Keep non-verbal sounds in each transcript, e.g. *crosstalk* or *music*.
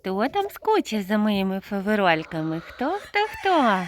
Хто там скучив за моїми фаверольками? Хто, хто, хто?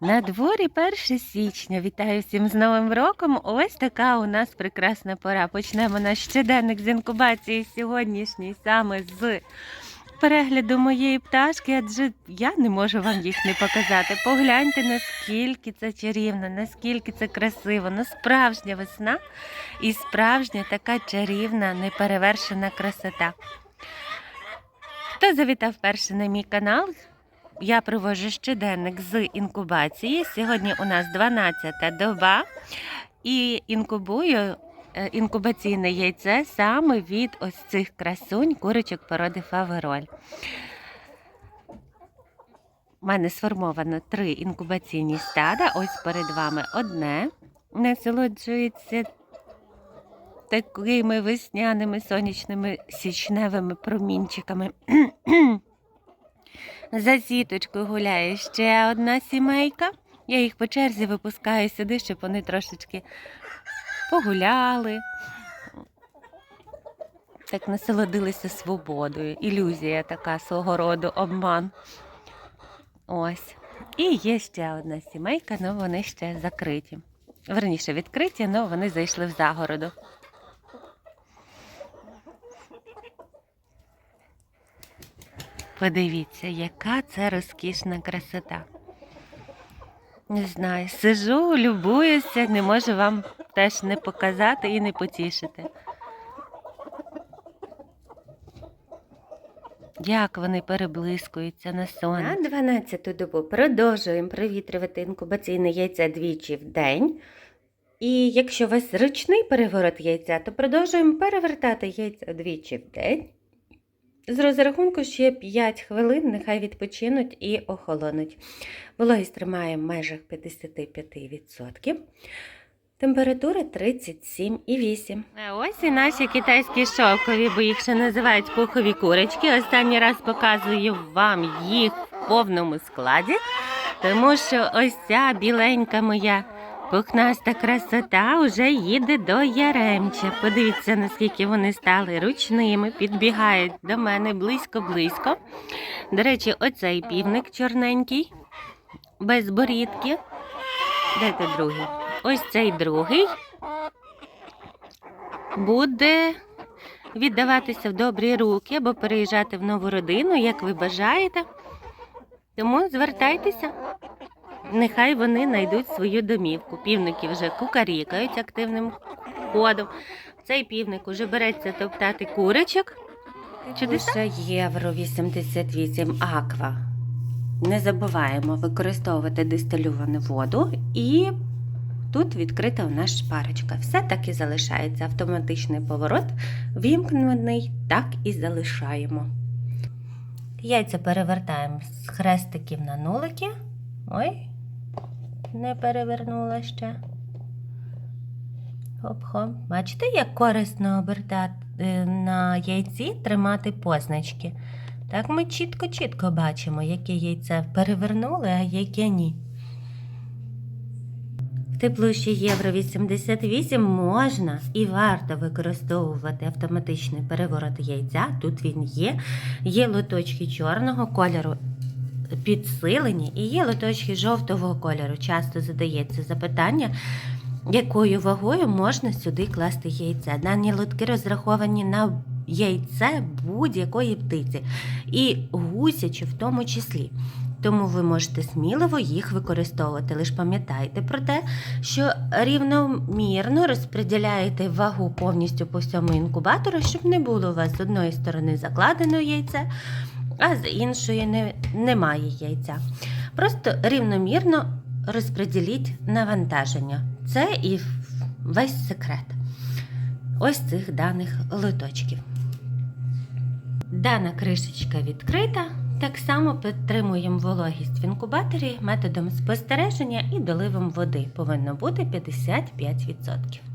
На дворі 1 січня. Вітаю всім з Новим роком. Ось така у нас прекрасна пора. Почнемо наш щоденник з інкубації сьогоднішній саме з перегляду моєї пташки, адже я не можу вам їх не показати. Погляньте, наскільки це чарівно, наскільки це красиво. Ну, справжня весна і справжня така чарівна, неперевершена красота. Хто завітав перший на мій канал? Я привожу щоденник з інкубації. Сьогодні у нас 12 доба і інкубую е, інкубаційне яйце саме від ось цих красунь курочок породи Фавероль. У мене сформовано три інкубаційні стада. Ось перед вами одне насолоджується такими весняними сонячними січневими промінчиками. *clears throat* За сіточкою гуляє ще одна сімейка. Я їх по черзі випускаю сюди, щоб вони трошечки погуляли. Так насолодилися свободою. Ілюзія така свого роду обман. Ось. І є ще одна сімейка, але вони ще закриті. Верніше відкриті, але вони зайшли в загороду. Подивіться, яка це розкішна красота. Не знаю, сижу, любуюся, не можу вам теж не показати і не потішити. Як вони переблискуються на сонці. На 12-ту добу продовжуємо провітрювати інкубаційне яйце двічі в день. І якщо у вас ручний переворот яйця, то продовжуємо перевертати яйця двічі в день. З розрахунку ще 5 хвилин, нехай відпочинуть і охолонуть. Вологість тримаємо в межах 55%. Температура 37,8. Ось і наші китайські шовкові, бо їх ще називають пухові курочки. Останній раз показую вам їх в повному складі, тому що ось ця біленька моя пухнаста красота вже їде до Яремча. Подивіться, наскільки вони стали ручними, підбігають до мене близько-близько. До речі, оцей півник чорненький, без борідки. Ти другий? Ось цей другий буде віддаватися в добрі руки або переїжджати в нову родину, як ви бажаєте. Тому звертайтеся. Нехай вони знайдуть свою домівку. Півники вже кукарікають активним ходом. Цей півник уже береться топтати курочок. Чудеса євро 88 аква. Не забуваємо використовувати дистилювану воду і тут відкрита у нас шпарочка. Все так і залишається. Автоматичний поворот вімкнений, так і залишаємо. Яйця перевертаємо з хрестиків на нулики. Ой, не перевернула ще. Хоп-хоп. Бачите, як корисно обертати е, на яйці тримати позначки. Так ми чітко-чітко бачимо, яке яйце перевернули, а яке ні. Теплуші Євро 88 можна і варто використовувати автоматичний переворот яйця. Тут він є. Є лоточки чорного кольору підсилені і є лоточки жовтого кольору. Часто задається запитання, якою вагою можна сюди класти яйця. Дані лотки розраховані на яйце будь-якої птиці, і гусячі в тому числі. Тому ви можете сміливо їх використовувати. Лише пам'ятайте про те, що рівномірно розподіляєте вагу повністю по всьому інкубатору, щоб не було у вас з одної сторони закладено яйце, а з іншої не, немає яйця. Просто рівномірно розподіліть навантаження. Це і весь секрет ось цих даних лоточків. Дана кришечка відкрита. Так само підтримуємо вологість в інкубаторі методом спостереження і доливом води. Повинно бути 55%.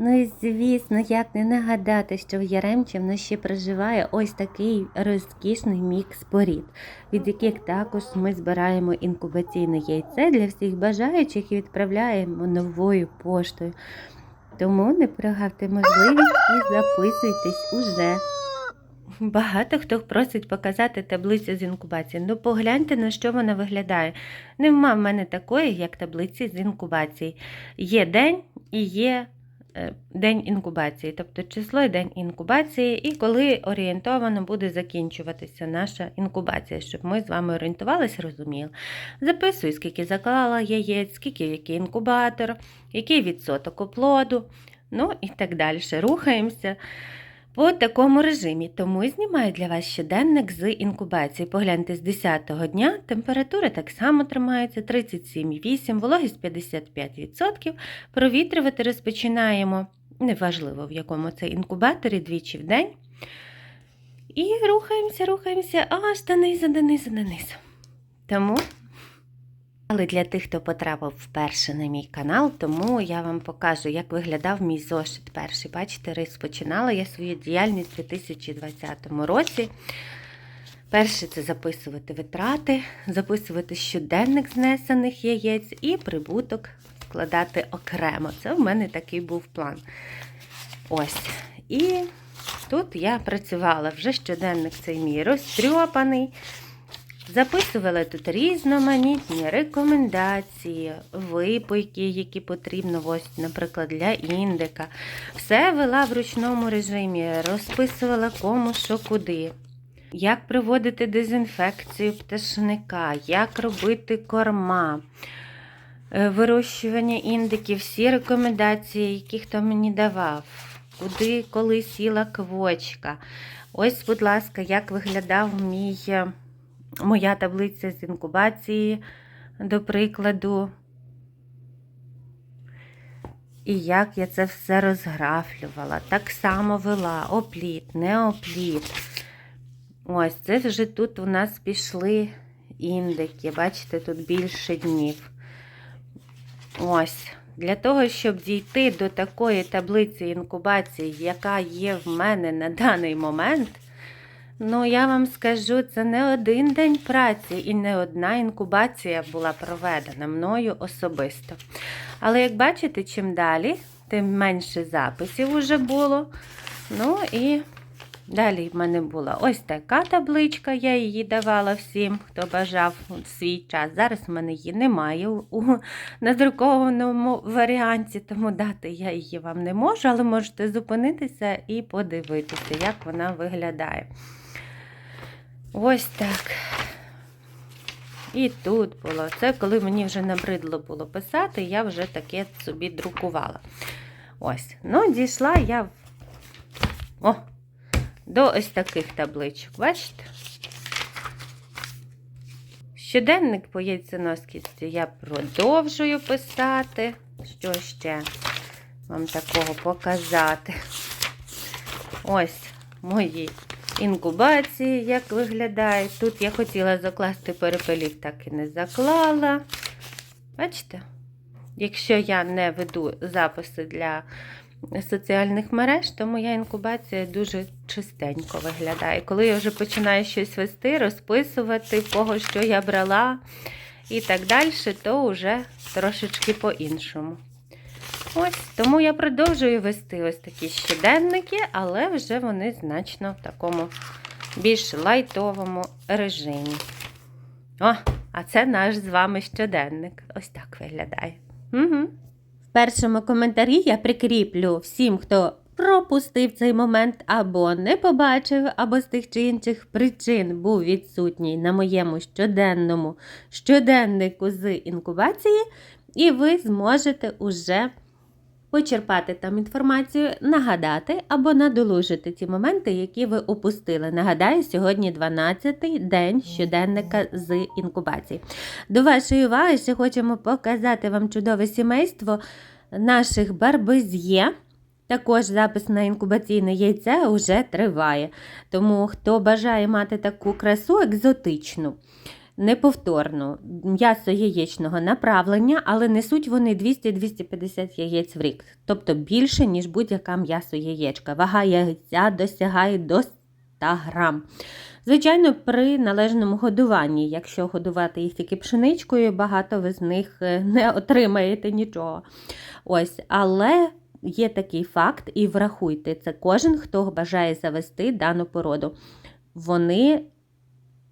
Ну і звісно, як не нагадати, що в Яремчі ще проживає ось такий розкішний мікс порід, від яких також ми збираємо інкубаційне яйце для всіх бажаючих і відправляємо новою поштою. Тому не прогавте можливість і записуйтесь уже. Багато хто просить показати таблицю з інкубації. Ну, погляньте, на що вона виглядає. Нема в мене такої, як таблиці з інкубації. Є день і є день інкубації, тобто число і день інкубації, і коли орієнтовано буде закінчуватися наша інкубація, щоб ми з вами орієнтувалися, розуміли. Записую, скільки заклала яєць, скільки який інкубатор, який відсоток оплоду, ну і так далі. Рухаємося по такому режимі. Тому і знімаю для вас щоденник з інкубації. Погляньте, з 10-го дня температура так само тримається 37,8, вологість 55%. Провітрювати розпочинаємо, неважливо в якому це інкубаторі, двічі в день. І рухаємося, рухаємося аж донизу, донизу, донизу. Тому. Але для тих, хто потрапив вперше на мій канал, тому я вам покажу, як виглядав мій зошит перший. Бачите, розпочинала я свою діяльність у 2020 році. Перше це записувати витрати, записувати щоденник знесених яєць і прибуток складати окремо. Це в мене такий був план. Ось. І тут я працювала вже щоденник цей мій розтрьопаний. Записувала тут різноманітні рекомендації, випойки, які потрібно, ось, наприклад, для індика. Все вела в ручному режимі, розписувала кому що куди. Як проводити дезінфекцію пташника, як робити корма, е, вирощування індиків, всі рекомендації, які хто мені давав, куди коли сіла квочка. Ось, будь ласка, як виглядав мій. Моя таблиця з інкубації, до прикладу. І як я це все розграфлювала. Так само вела опліт, не опліт. Ось, це вже тут у нас пішли індики. Бачите, тут більше днів. Ось. Для того, щоб дійти до такої таблиці інкубації, яка є в мене на даний момент, Ну, я вам скажу, це не один день праці і не одна інкубація була проведена мною особисто. Але як бачите, чим далі, тим менше записів уже було. Ну і далі в мене була ось така табличка, я її давала всім, хто бажав свій час. Зараз в мене її немає у надрукованому варіанті, тому дати я її вам не можу, але можете зупинитися і подивитися, як вона виглядає. Ось так. І тут було. Це коли мені вже набридло було писати, я вже таке собі друкувала. Ось. Ну, дійшла я. О, до ось таких табличок. Бачите? Щоденник по яйценоскісті я продовжую писати. Що ще вам такого показати? Ось мої інкубації, як виглядає. Тут я хотіла закласти перепелів, так і не заклала. Бачите? Якщо я не веду записи для соціальних мереж, то моя інкубація дуже чистенько виглядає. Коли я вже починаю щось вести, розписувати, в кого що я брала і так далі, то вже трошечки по-іншому. Ось, тому я продовжую вести ось такі щоденники, але вже вони значно в такому більш лайтовому режимі. О, а це наш з вами щоденник. Ось так виглядає. Угу. В першому коментарі я прикріплю всім, хто пропустив цей момент або не побачив, або з тих чи інших причин був відсутній на моєму щоденному щоденнику з інкубації, і ви зможете уже почерпати там інформацію, нагадати або надолужити ті моменти, які ви опустили. Нагадаю, сьогодні 12-й день щоденника з інкубації. До вашої уваги ще хочемо показати вам чудове сімейство наших барбез'є. Також запис на інкубаційне яйце вже триває. Тому хто бажає мати таку красу екзотичну, неповторну, м'ясо яєчного направлення, але несуть вони 200-250 яєць в рік, тобто більше, ніж будь-яка м'ясо яєчка. Вага яйця досягає до 100 грам. Звичайно, при належному годуванні, якщо годувати їх тільки пшеничкою, багато ви з них е, не отримаєте нічого. Ось, Але є такий факт, і врахуйте це кожен, хто бажає завести дану породу. Вони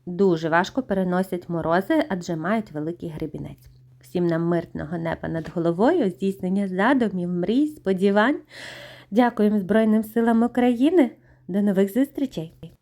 дуже важко переносять морози, адже мають великий гребінець. Всім нам мирного неба над головою, здійснення задумів, мрій, сподівань. Дякуємо Збройним силам України. До нових зустрічей!